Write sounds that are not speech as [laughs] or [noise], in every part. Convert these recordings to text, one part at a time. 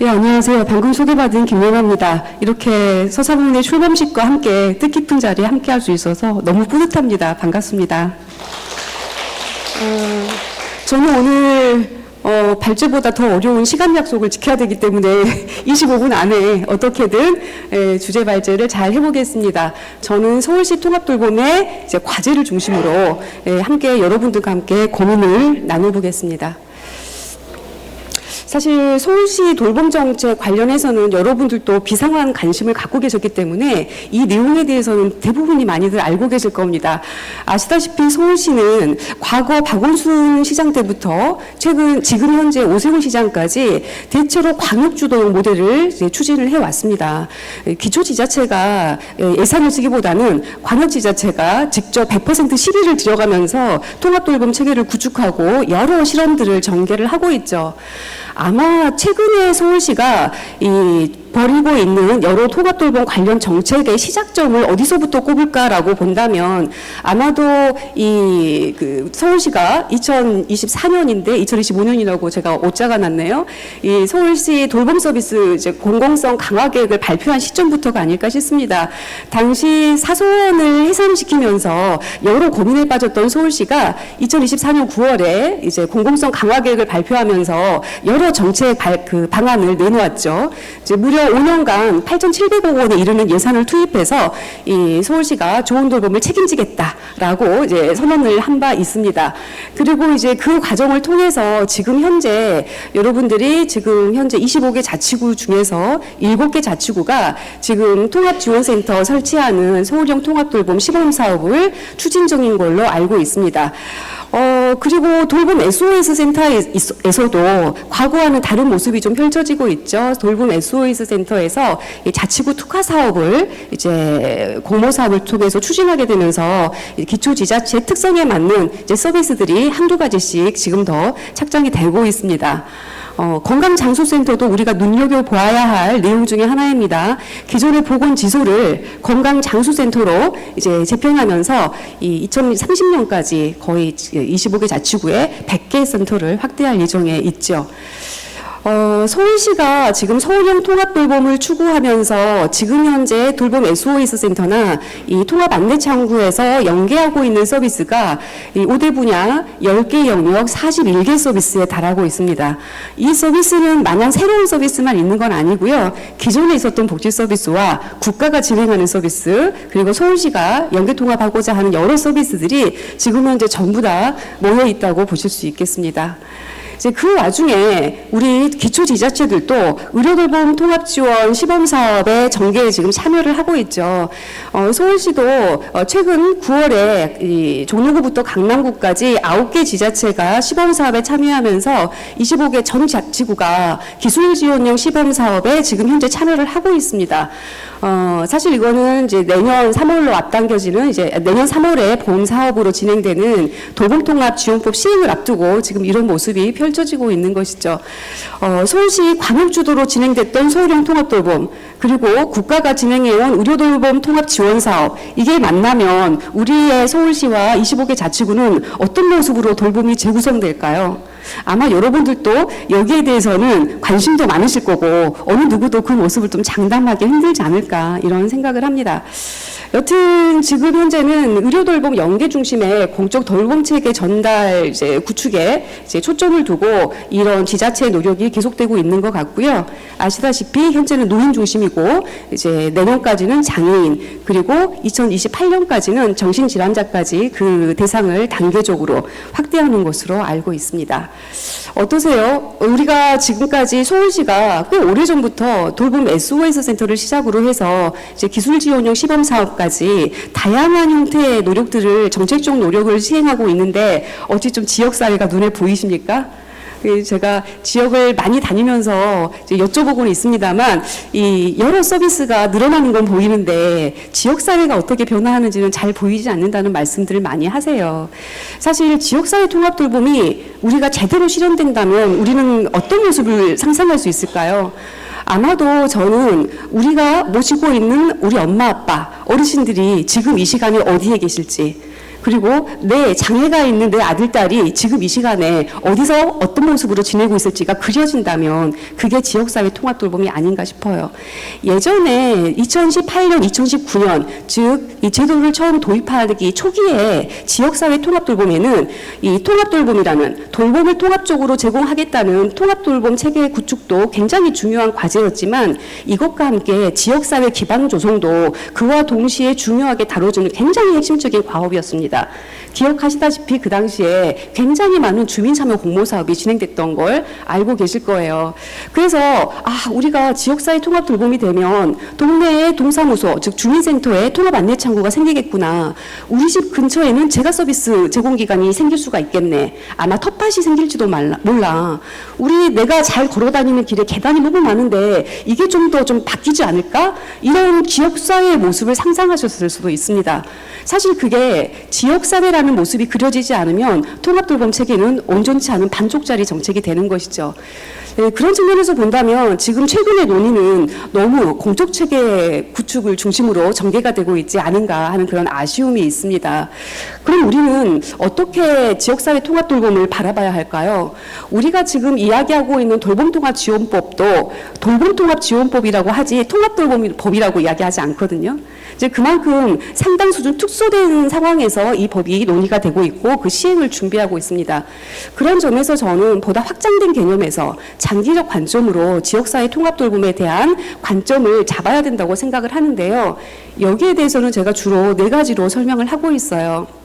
네, 안녕하세요. 방금 소개받은 김영아입니다. 이렇게 서사분의 출범식과 함께 뜻깊은 자리에 함께 할 수 있어서 너무 뿌듯합니다. 반갑습니다. 어, 저는 오늘 어, 발제보다 더 어려운 시간 약속을 지켜야 되기 때문에 [laughs] 25분 안에 어떻게든 에, 주제 발제를 잘 해보겠습니다. 저는 서울시 통합돌봄의 과제를 중심으로 에, 함께 여러분들과 함께 고민을 나눠보겠습니다. 사실 서울시 돌봄 정책 관련해서는 여러분들도 비상한 관심을 갖고 계셨기 때문에 이 내용에 대해서는 대부분이 많이들 알고 계실 겁니다. 아시다시피 서울시는 과거 박원순 시장 때부터 최근 지금 현재 오세훈 시장까지 대체로 광역 주도형 모델을 추진을 해 왔습니다. 기초 지자체가 예산을 쓰기보다는 광역 지자체가 직접 100% 시비를 들여가면서 통합 돌봄 체계를 구축하고 여러 실험들을 전개를 하고 있죠. 아마 최근에 서울시가 이 벌이고 있는 여러 통합돌봄 관련 정책의 시작점을 어디서부터 꼽을까라고 본다면 아마도 이 그 서울시가 2024년인데 2025년이라고 제가 오자가 났네요. 이 서울시 돌봄 서비스 이제 공공성 강화 계획을 발표한 시점부터가 아닐까 싶습니다. 당시 사소원을 해산시키면서 여러 고민에 빠졌던 서울시가 2024년 9월에 이제 공공성 강화 계획을 발표하면서 여러 정책 발, 그 방안을 내놓았죠. 이제 무려 5년간 8,700억 원에 이르는 예산을 투입해서 이 서울시가 좋은 돌봄을 책임지겠다라고 이제 선언을 한 바 있습니다. 그리고 이제 그 과정을 통해서 지금 현재 여러분들이 지금 현재 25개 자치구 중에서 7개 자치구가 지금 통합지원센터 설치하는 서울형 통합돌봄 시범 사업을 추진 중인 걸로 알고 있습니다. 어, 그리고 돌봄 SOS 센터에서도 과거와는 다른 모습이 좀 펼쳐지고 있죠. 돌봄 SOS 센터에서 이 자치구 특화 사업을 이제 공모 사업을 통해서 추진하게 되면서 이 기초 지자체 특성에 맞는 이제 서비스들이 한두 가지씩 지금 더 착장이 되고 있습니다. 어, 건강장소센터도 우리가 눈여겨보아야 할 내용 중에 하나입니다. 기존의 보건지소를 건강장소센터로 이제 재편하면서 이 2030년까지 거의 25개 자치구에 100개 센터를 확대할 예정에 있죠. 어, 서울시가 지금 서울형 통합 돌봄을 추구하면서 지금 현재 돌봄 SOS 센터나 이 통합 안내 창구에서 연계하고 있는 서비스가 이 5대 분야 10개 영역 41개 서비스에 달하고 있습니다. 이 서비스는 마냥 새로운 서비스만 있는 건 아니고요. 기존에 있었던 복지 서비스와 국가가 진행하는 서비스 그리고 서울시가 연계 통합하고자 하는 여러 서비스들이 지금 현재 전부 다 모여 있다고 보실 수 있겠습니다. 이제 그 와중에 우리 기초 지자체들도 의료돌봄 통합 지원 시범 사업에 정계에 지금 참여를 하고 있죠. 어, 서울시도 어, 최근 9월에 이 종로구부터 강남구까지 9개 지자체가 시범 사업에 참여하면서 25개 전 자치구가 기술 지원형 시범 사업에 지금 현재 참여를 하고 있습니다. 어, 사실 이거는 이제 내년 3월로 앞당겨지는 이제 내년 3월에 본 사업으로 진행되는 도봉통합 지원법 시행을 앞두고 지금 이런 모습이 펼 쳐지고 있는 것이죠. 어, 서울시 광역 주도로 진행됐던 서울형 통합돌봄 그리고 국가가 진행해온 의료돌봄 통합 지원 사업 이게 만나면 우리의 서울시와 25개 자치구는 어떤 모습으로 돌봄이 재구성될까요? 아마 여러분들도 여기에 대해서는 관심도 많으실 거고 어느 누구도 그 모습을 좀 장담하기 힘들지 않을까 이런 생각을 합니다. 여튼 지금 현재는 의료 돌봄 연계 중심의 공적 돌봄 체계 전달 이제 구축에 이제 초점을 두고 이런 지자체의 노력이 계속되고 있는 것 같고요. 아시다시피 현재는 노인 중심이고 이제 내년까지는 장애인 그리고 2028년까지는 정신질환자까지 그 대상을 단계적으로 확대하는 것으로 알고 있습니다. 어떠세요? 우리가 지금까지 서울시가 꽤 오래전부터 돌봄 SOS 센터를 시작으로 해서 이제 기술 지원형 시범 사업 까지 다양한 형태의 노력들을 정책적 노력을 시행하고 있는데 어찌 좀 지역 사회가 눈에 보이십니까? 그 제가 지역을 많이 다니면서 여쭤보고는 있습니다만 이 여러 서비스가 늘어나는 건 보이는데 지역 사회가 어떻게 변화하는지는 잘 보이지 않는다는 말씀들을 많이 하세요. 사실 지역 사회 통합 돌봄이 우리가 제대로 실현된다면 우리는 어떤 모습을 상상할 수 있을까요? 아마도 저는 우리가 모시고 있는 우리 엄마 아빠 어르신들이 지금 이 시간에 어디에 계실지 그리고 내 장애가 있는 내 아들, 딸이 지금 이 시간에 어디서 어떤 모습으로 지내고 있을지가 그려진다면 그게 지역사회 통합 돌봄이 아닌가 싶어요. 예전에 2018년, 2019년, 즉, 이 제도를 처음 도입하기 초기에 지역사회 통합 돌봄에는 이 통합 돌봄이라는 돌봄을 통합적으로 제공하겠다는 통합 돌봄 체계 구축도 굉장히 중요한 과제였지만 이것과 함께 지역사회 기반 조성도 그와 동시에 중요하게 다뤄주는 굉장히 핵심적인 과업이었습니다. 기억하시다시피 그 당시에 굉장히 많은 주민 참여 공모 사업이 진행됐던 걸 알고 계실 거예요. 그래서 아 우리가 지역사회 통합 돌봄이 되면 동네에 동사무소 즉 주민센터에 통합 안내 창구가 생기겠구나. 우리 집 근처에는 제가 서비스 제공 기관이 생길 수가 있겠네. 아마 텃밭이 생길지도 말라, 몰라. 우리 내가 잘 걸어 다니는 길에 계단이 너무 많은데 이게 좀 더좀 바뀌지 않을까? 이런 지역사회의 모습을 상상하셨을 수도 있습니다. 사실 그게 지역사회라는 모습이 그려지지 않으면 통합돌봄 체계는 온전치 않은 반쪽짜리 정책이 되는 것이죠. 네, 그런 측면에서 본다면 지금 최근의 논의는 너무 공적 체계 구축을 중심으로 전개가 되고 있지 않은가 하는 그런 아쉬움이 있습니다. 그럼 우리는 어떻게 지역사회 통합 돌봄을 바라봐야 할까요? 우리가 지금 이야기하고 있는 돌봄 통합 지원법도 돌봄 통합 지원법이라고 하지 통합 돌봄 법이라고 이야기하지 않거든요. 이제 그만큼 상당 수준 특수된 상황에서 이 법이 논의가 되고 있고 그 시행을 준비하고 있습니다. 그런 점에서 저는 보다 확장된 개념에서 장기적 관점으로 지역사회 통합 돌봄에 대한 관점을 잡아야 된다고 생각을 하는데요. 여기에 대해서는 제가 주로 네 가지로 설명을 하고 있어요.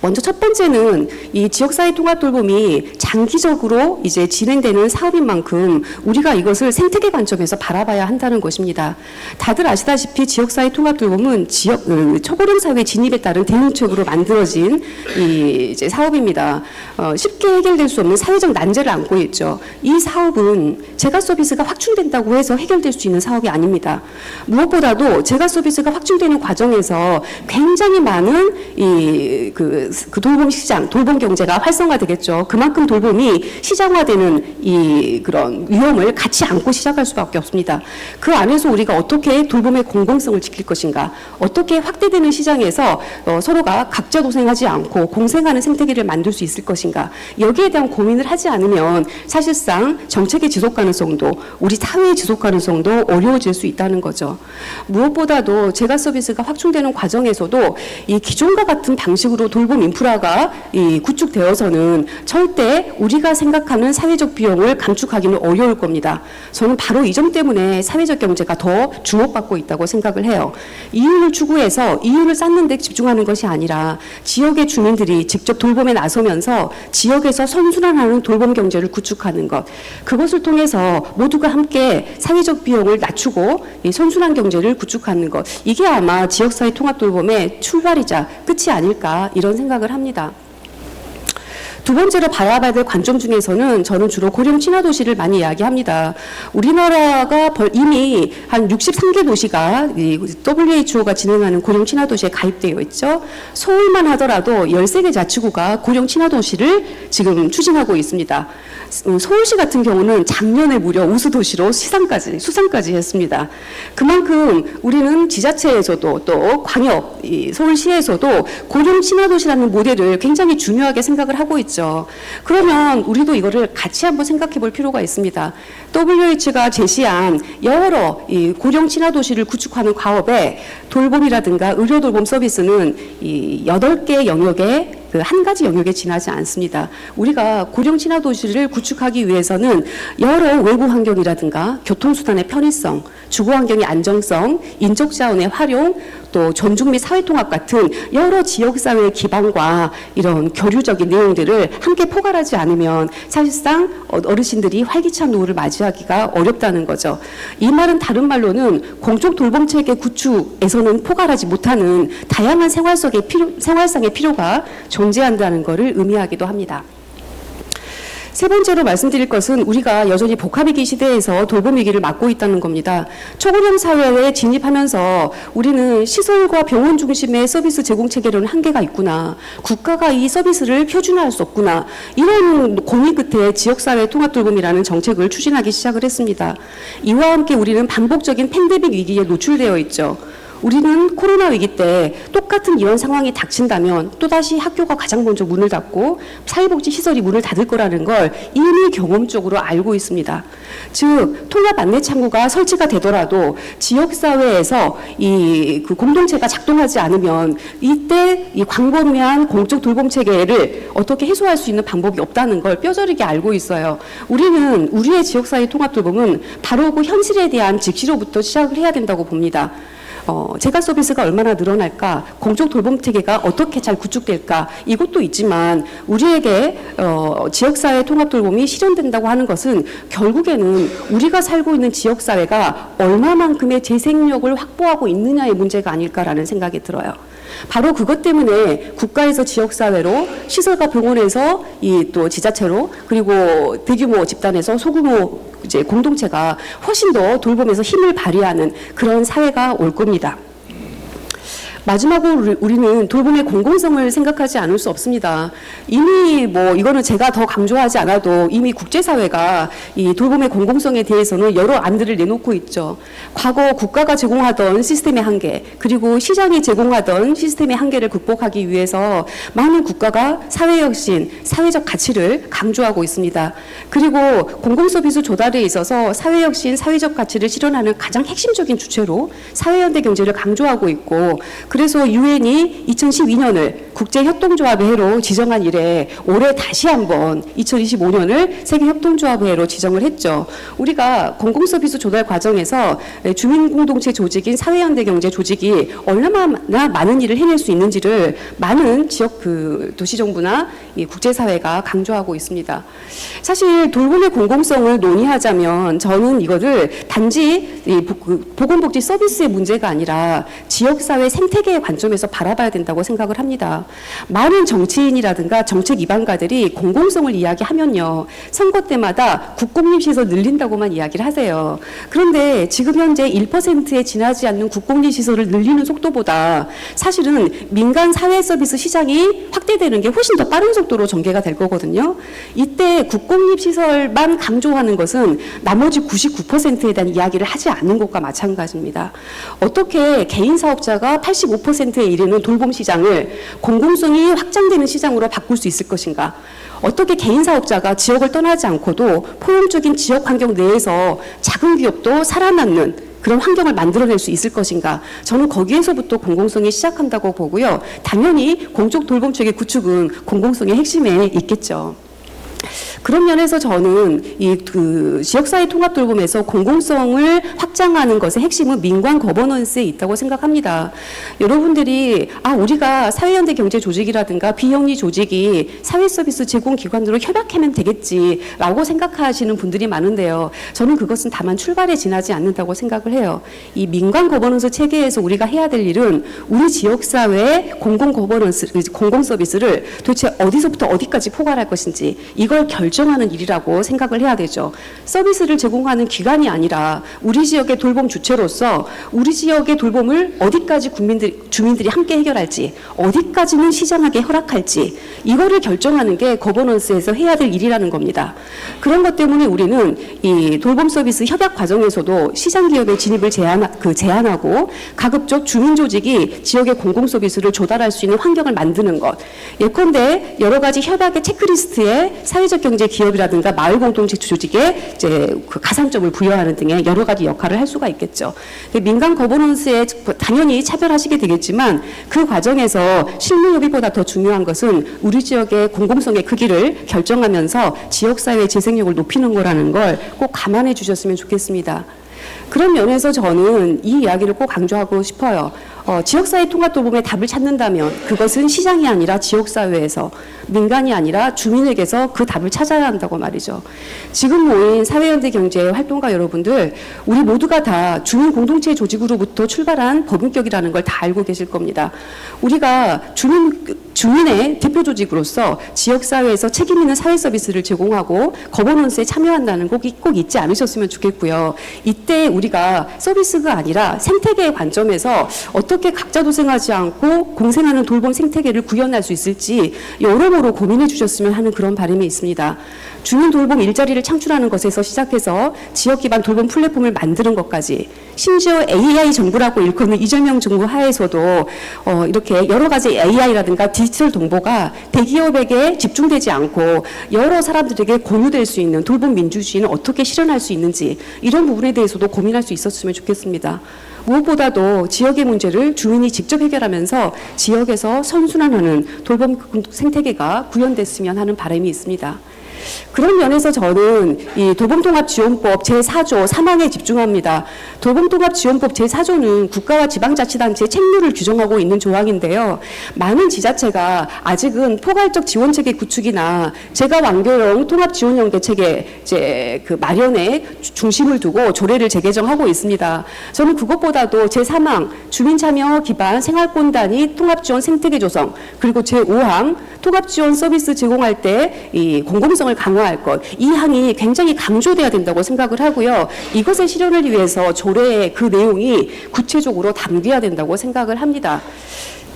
먼저 첫 번째는 이 지역사회 통합 돌봄이 장기적으로 이제 진행되는 사업인 만큼 우리가 이것을 생태계 관점에서 바라봐야 한다는 것입니다. 다들 아시다시피 지역사회 통합 돌봄은 지역 어, 초고령 사회 진입에 따른 대응책으로 만들어진 이 이제 사업입니다. 어, 쉽게 해결될 수 없는 사회적 난제를 안고 있죠. 이 사업은 제가 서비스가 확충된다고 해서 해결될 수 있는 사업이 아닙니다. 무엇보다도 제가 서비스가 확충되는 과정에서 굉장히 많은 이 그, 그 돌봄 시장, 돌봄 경제가 활성화되겠죠. 그만큼 돌봄이 시장화되는 이 그런 위험을 같이 안고 시작할 수밖에 없습니다. 그 안에서 우리가 어떻게 돌봄의 공공성을 지킬 것인가, 어떻게 확대되는 시장에서 어, 서로가 각자 도생하지 않고 공생하는 생태계를 만들 수 있을 것인가, 여기에 대한 고민을 하지 않으면 사실상 정책의 지속 가능성도 우리 사회의 지속 가능성도 어려워질 수 있다는 거죠. 무엇보다도 제가 서비스가 확충되는 과정에서도 이 기존과 같은 방식으로 돌봄 인프라가 이 구축되어서는 절대 우리가 생각하는 사회적 비용을 감축하기는 어려울 겁니다. 저는 바로 이 점 때문에 사회적 경제가 더 주목받고 있다고 생각을 해요. 이윤을 추구해서 이윤을 쌓는 데 집중하는 것이 아니라 지역의 주민들이 직접 돌봄에 나서면서 지역에서 선순환하는 돌봄 경제를 구축하는 것. 그것을 통해서 모두가 함께 사회적 비용을 낮추고 이 선순환 경제를 구축하는 것. 이게 아마 지역사회 통합 돌봄의 출발이자 끝이 아닐까 이런 생각을 합니다. 두 번째로 바라봐야 될 관점 중에서는 저는 주로 고령 친화 도시를 많이 이야기합니다. 우리나라가 벌- 이미 한 63개 도시가 이 WHO가 진행하는 고령 친화 도시에 가입되어 있죠. 서울만 하더라도 13개 자치구가 고령 친화 도시를 지금 추진하고 있습니다. 음, 서울시 같은 경우는 작년에 무려 우수 도시로 시상까지 수상까지 했습니다. 그만큼 우리는 지자체에서도 또 광역 이 서울시에서도 고령 친화 도시라는 모델을 굉장히 중요하게 생각을 하고 있죠. 그러면 우리도 이거를 같이 한번 생각해 볼 필요가 있습니다. WH가 제시한 여러 이 고령 친화 도시를 구축하는 과업에 돌봄이라든가 의료 돌봄 서비스는 이 8개 영역에 그 한 가지 영역에 지나지 않습니다. 우리가 고령 친화 도시를 구축하기 위해서는 여러 외부 환경이라든가 교통수단의 편의성, 주거 환경의 안정성, 인적 자원의 활용, 또 전중 및 사회 통합 같은 여러 지역 사회의 기반과 이런 교류적인 내용들을 함께 포괄하지 않으면 사실상 어- 어르신들이 활기찬 노후를 맞이하기가 어렵다는 거죠. 이 말은 다른 말로는 공적 돌봄 체계 구축에서는 포괄하지 못하는 다양한 생활 속의 필요, 생활상의 필요가 존재한다는 것을 의미하기도 합니다. 세 번째로 말씀드릴 것은 우리가 여전히 복합위기 시대에서 돌봄 위기를 맞고 있다는 겁니다. 초고령 사회에 진입하면서 우리는 시설과 병원 중심의 서비스 제공 체계로는 한계가 있구나. 국가가 이 서비스를 표준화할 수 없구나. 이런 고민 끝에 지역사회 통합돌봄이라는 정책을 추진하기 시작을 했습니다. 이와 함께 우리는 반복적인 팬데믹 위기에 노출되어 있죠. 우리는 코로나 위기 때 똑같은 이런 상황이 닥친다면 또다시 학교가 가장 먼저 문을 닫고 사회복지 시설이 문을 닫을 거라는 걸 이미 경험적으로 알고 있습니다. 즉 통합 안내 창구가 설치가 되더라도 지역 사회에서 이 그 공동체가 작동하지 않으면 이때 이 광범위한 공적 돌봄 체계를 어떻게 해소할 수 있는 방법이 없다는 걸 뼈저리게 알고 있어요. 우리는 우리의 지역 사회 통합 돌봄은 바로 그 현실에 대한 직시로부터 시작을 해야 된다고 봅니다. 어, 재가 서비스가 얼마나 늘어날까, 공적 돌봄 체계가 어떻게 잘 구축될까, 이것도 있지만 우리에게 어, 지역사회 통합 돌봄이 실현된다고 하는 것은 결국에는 우리가 살고 있는 지역사회가 얼마만큼의 재생력을 확보하고 있느냐의 문제가 아닐까라는 생각이 들어요. 바로 그것 때문에 국가에서 지역사회로 시설과 병원에서 이 또 지자체로 그리고 대규모 집단에서 소규모 이제 공동체가 훨씬 더 돌봄에서 힘을 발휘하는 그런 사회가 올 겁니다. 마지막으로 우리- 우리는 돌봄의 공공성을 생각하지 않을 수 없습니다. 이미 뭐 이거는 제가 더 강조하지 않아도 이미 국제사회가 이 돌봄의 공공성에 대해서는 여러 안들을 내놓고 있죠. 과거 국가가 제공하던 시스템의 한계, 그리고 시장이 제공하던 시스템의 한계를 극복하기 위해서 많은 국가가 사회혁신, 사회적 가치를 강조하고 있습니다. 그리고 공공서비스 조달에 있어서 사회혁신, 사회적 가치를 실현하는 가장 핵심적인 주체로 사회연대 경제를 강조하고 있고 그래서 유엔이 2012년을 국제협동조합의 해로 지정한 이래 올해 다시 한번 2025년을 세계협동조합의 해로 지정을 했죠. 우리가 공공서비스 조달 과정에서 주민공동체 조직인 사회연대 경제 조직이 얼마나 많은 일을 해낼 수 있는지를 많은 지역 그 도시정부나 이 국제사회가 강조하고 있습니다. 사실 돌봄의 공공성을 논의하자면 저는 이거를 단지 그 보건복지 서비스의 문제가 아니라 지역사회 생태 계의 관점에서 바라봐야 된다고 생각을 합니다. 많은 정치인이라든가 정책 입안가들이 공공성을 이야기하면요. 선거 때마다 국공립 시설 늘린다고만 이야기를 하세요. 그런데 지금 현재 1%에 지나지 않는 국공립 시설을 늘리는 속도보다 사실은 민간 사회 서비스 시장이 확대되는 게 훨씬 더 빠른 속도로 전개가 될 거거든요. 이때 국공립 시설만 강조하는 것은 나머지 99%에 대한 이야기를 하지 않는 것과 마찬가지입니다. 어떻게 개인 사업자가 85%에 이르는 돌봄 시장을 공공성이 확장되는 시장으로 바꿀 수 있을 것인가? 어떻게 개인 사업자가 지역을 떠나지 않고도 포용적인 지역 환경 내에서 작은 기업도 살아남는 그런 환경을 만들어낼 수 있을 것인가? 저는 거기에서부터 공공성이 시작한다고 보고요. 당연히 공적 돌봄 체계 구축은 공공성의 핵심에 있겠죠. 그런 면에서 저는 이 그 지역사회 통합 돌봄에서 공공성을 확장하는 것의 핵심은 민관 거버넌스에 있다고 생각합니다. 여러분들이 아 우리가 사회연대 경제 조직이라든가 비영리 조직이 사회 서비스 제공 기관으로 협약하면 되겠지라고 생각하시는 분들이 많은데요. 저는 그것은 다만 출발에 지나지 않는다고 생각을 해요. 이 민관 거버넌스 체계에서 우리가 해야 될 일은 우리 지역 사회의 공공 거버넌스 공공 서비스를 도대체 어디서부터 어디까지 포괄할 것인지 이걸 결 정하는 일이라고 생각을 해야 되죠. 서비스를 제공하는 기관이 아니라 우리 지역의 돌봄 주체로서 우리 지역의 돌봄을 어디까지 국민들 주민들이 함께 해결할지 어디까지는 시장하게 허락할지 이거를 결정하는 게 거버넌스에서 해야 될 일이라는 겁니다. 그런 것 때문에 우리는 이 돌봄 서비스 협약 과정에서도 시장 기업의 진입을 제한 그 제한하고 가급적 주민 조직이 지역의 공공 서비스를 조달할 수 있는 환경을 만드는 것. 예컨대 여러 가지 협약의 체크리스트에 사회적 경제 기업이라든가 마을 공동체 조직에 이제 그 가산점을 부여하는 등의 여러 가지 역할을 할 수가 있겠죠. 민간 거버넌스에 당연히 차별하시게 되겠지만 그 과정에서 실무 협의보다 더 중요한 것은 우리 지역의 공공성의 크기를 결정하면서 지역사회의 재생력을 높이는 거라는 걸 꼭 감안해 주셨으면 좋겠습니다. 그런 면에서 저는 이 이야기를 꼭 강조하고 싶어요. 어, 지역사회 통합 돌봄의 답을 찾는다면 그것은 시장이 아니라 지역사회에서 민간이 아니라 주민에게서 그 답을 찾아야 한다고 말이죠. 지금 모인 사회연대 경제 활동가 여러분들 우리 모두가 다 주민 공동체 조직으로부터 출발한 법인격이라는 걸 다 알고 계실 겁니다. 우리가 주민 주민의 대표 조직으로서 지역사회에서 책임 있는 사회 서비스를 제공하고 거버넌스에 참여한다는 꼭, 이- 꼭 잊지 않으셨으면 좋겠고요. 이때 우리가 서비스가 아니라 생태계의 관점에서 어떻게 각자 도생하지 않고 공생하는 돌봄 생태계를 구현할 수 있을지 여러모로 고민해 주셨으면 하는 그런 바람이 있습니다. 주민 돌봄 일자리를 창출하는 것에서 시작해서 지역 기반 돌봄 플랫폼을 만드는 것까지 심지어 AI 정부라고 일컫는 이재명 정부 하에서도 어, 이렇게 여러 가지 AI라든가 디지털 정보가 대기업에게 집중되지 않고 여러 사람들에게 공유될 수 있는 돌봄 민주주의는 어떻게 실현할 수 있는지 이런 부분에 대해서도 고민할 수 있었으면 좋겠습니다. 무엇보다도 지역의 문제를 주민이 직접 해결하면서 지역에서 선순환하는 돌봄 생태계가 구현됐으면 하는 바람이 있습니다. 그런 면에서 저는 이 돌봄통합지원법 제4조 3항에 집중합니다. 돌봄통합지원법 제4조는 국가와 지방자치단체의 책무를 규정하고 있는 조항인데요. 많은 지자체가 아직은 포괄적 지원체계 구축이나 제가 완교형 통합지원형 대책의 이제 그 마련에 주- 중심을 두고 조례를 재개정하고 있습니다. 저는 그것보다도 제3항 주민참여 기반 생활권단위 통합지원 생태계 조성 그리고 제5항 통합지원 서비스 제공할 때 이 공공성을 강화할 것, 이 항이 굉장히 강조돼야 된다고 생각을 하고요. 이것의 실현을 위해서 조례의 그 내용이 구체적으로 담겨야 된다고 생각을 합니다.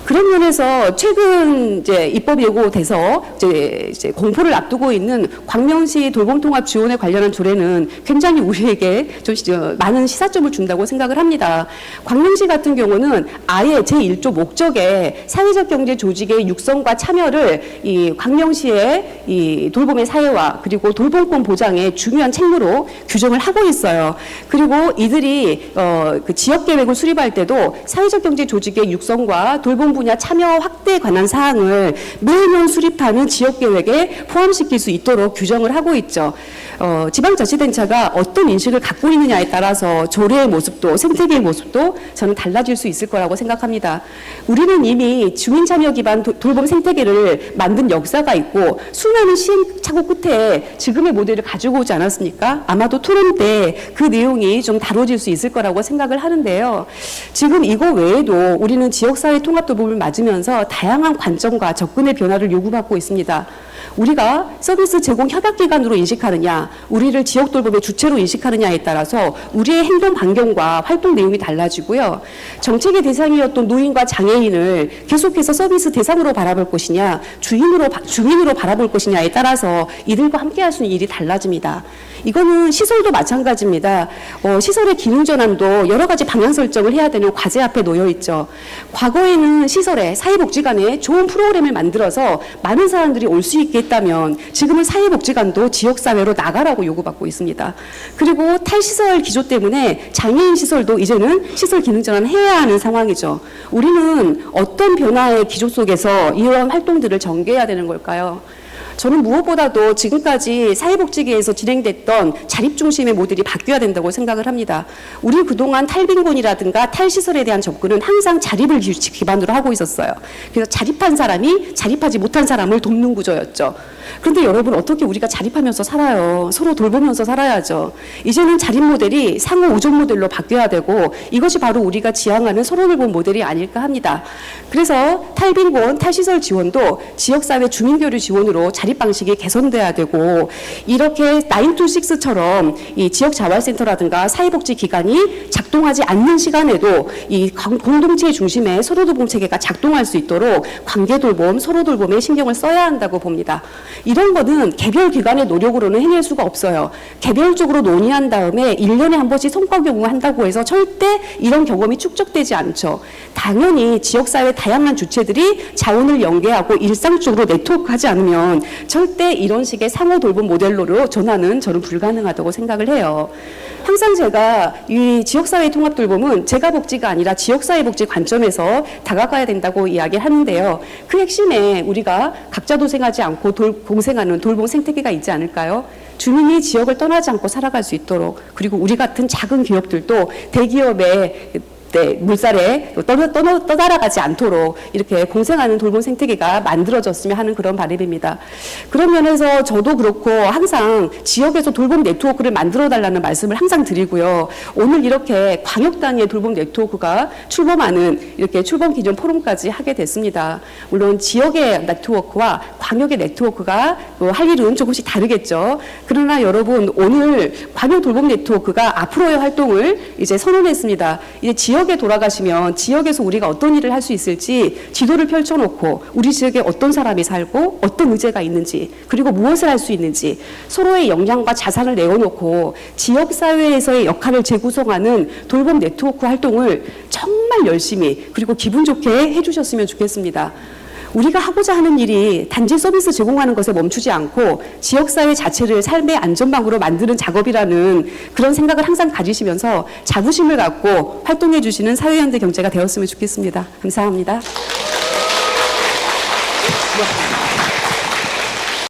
그런 면에서 최근 이제 입법 예고돼서 이제, 이제 공포를 앞두고 있는 광명시 돌봄통합 지원에 관련한 조례는 굉장히 우리에게 좀 시- 어, 많은 시사점을 준다고 생각을 합니다. 광명시 같은 경우는 아예 제1조 목적에 사회적 경제 조직의 육성과 참여를 이 광명시의 이 돌봄의 사회화 그리고 돌봄권 보장의 중요한 책무로 규정을 하고 있어요. 그리고 이들이 어, 그 지역 계획을 수립할 때도 사회적 경제 조직의 육성과 돌봄 분야 참여 확대에 관한 사항을 매년 수립하는 지역 계획에 포함시킬 수 있도록 규정을 하고 있죠. 어, 지방자치단체가 어떤 인식을 갖고 있느냐에 따라서 조례의 모습도 생태계의 모습도 저는 달라질 수 있을 거라고 생각합니다. 우리는 이미 주민 참여 기반 도- 돌봄 생태계를 만든 역사가 있고 수많은 시행착오 끝에 지금의 모델을 가지고 오지 않았습니까? 아마도 토론 때 그 내용이 좀 다뤄질 수 있을 거라고 생각을 하는데요. 지금 이거 외에도 우리는 지역사회 통합 돌 봄을 맞으면서 다양한 관점과 접근의 변화를 요구받고 있습니다. 우리가 서비스 제공 협약기관으로 인식하느냐, 우리를 지역 돌봄의 주체로 인식하느냐에 따라서 우리의 행동 반경과 활동 내용이 달라지고요. 정책의 대상이었던 노인과 장애인을 계속해서 서비스 대상으로 바라볼 것이냐, 주인으로, 바- 주민으로 바라볼 것이냐에 따라서 이들과 함께 할 수 있는 일이 달라집니다. 이거는 시설도 마찬가지입니다. 어, 시설의 기능 전환도 여러 가지 방향 설정을 해야 되는 과제 앞에 놓여 있죠. 과거에는 시설에 사회복지관에 좋은 프로그램을 만들어서 많은 사람들이 올 수 있게 했다면 지금은 사회복지관도 지역사회로 나가라고 요구받고 있습니다. 그리고 탈시설 기조 때문에 장애인 시설도 이제는 시설 기능 전환 해야 하는 상황이죠. 우리는 어떤 변화의 기조 속에서 이러한 활동들을 전개해야 되는 걸까요? 저는 무엇보다도 지금까지 사회복지계에서 진행됐던 자립 중심의 모델이 바뀌어야 된다고 생각을 합니다. 우리 그동안 탈빈곤이라든가 탈시설에 대한 접근은 항상 자립을 기- 기반으로 하고 있었어요. 그래서 자립한 사람이 자립하지 못한 사람을 돕는 구조였죠. 그런데 여러분 어떻게 우리가 자립하면서 살아요? 서로 돌보면서 살아야죠. 이제는 자립 모델이 상호 우정 모델로 바뀌어야 되고 이것이 바로 우리가 지향하는 서로 돌봄 모델이 아닐까 합니다. 그래서 탈빈곤, 탈시설 지원도 지역사회 주민교류 지원으로 자립 방식이 개선돼야 되고 이렇게 9to6처럼 이 지역 자활센터라든가 사회복지 기관이 작동하지 않는 시간에도 이 공- 공동체 중심의 서로 돌봄 체계가 작동할 수 있도록 관계 돌봄, 서로 돌봄에 신경을 써야 한다고 봅니다. 이런 거는 개별 기관의 노력으로는 해낼 수가 없어요. 개별적으로 논의한 다음에 1년에 한 번씩 성과 경험한다고 해서 절대 이런 경험이 축적되지 않죠. 당연히 지역사회 다양한 주체들이 자원을 연계하고 일상적으로 네트워크하지 않으면 절대 이런 식의 상호 돌봄 모델로 전환은 저는 불가능하다고 생각을 해요. 항상 제가 이 지역사회 통합 돌봄은 제가 복지가 아니라 지역사회 복지 관점에서 다가가야 된다고 이야기하는데요. 그 핵심에 우리가 각자 도생하지 않고 돌, 공생하는 돌봄 생태계가 있지 않을까요? 주민이 지역을 떠나지 않고 살아갈 수 있도록 그리고 우리 같은 작은 기업들도 대기업의 네, 물살에 떠나, 떠나, 떠날아가지 않도록 이렇게 공생하는 돌봄 생태계가 만들어졌으면 하는 그런 바람입니다. 그런 면에서 저도 그렇고 항상 지역에서 돌봄 네트워크를 만들어 달라는 말씀을 항상 드리고요. 오늘 이렇게 광역 단위의 돌봄 네트워크가 출범하는 이렇게 출범 기념 포럼까지 하게 됐습니다. 물론 지역의 네트워크와 광역의 네트워크가 뭐 할 일은 조금씩 다르겠죠. 그러나 여러분 오늘 광역 돌봄 네트워크가 앞으로의 활동을 이제 선언했습니다. 이제 지역 지역에 돌아가시면 지역에서 우리가 어떤 일을 할 수 있을지 지도를 펼쳐놓고 우리 지역에 어떤 사람이 살고 어떤 의제가 있는지 그리고 무엇을 할 수 있는지 서로의 역량과 자산을 내어놓고 지역 사회에서의 역할을 재구성하는 돌봄 네트워크 활동을 정말 열심히 그리고 기분 좋게 해주셨으면 좋겠습니다. 우리가 하고자 하는 일이 단지 서비스 제공하는 것에 멈추지 않고 지역사회 자체를 삶의 안전망으로 만드는 작업이라는 그런 생각을 항상 가지시면서 자부심을 갖고 활동해 주시는 사회연대 경제가 되었으면 좋겠습니다. 감사합니다.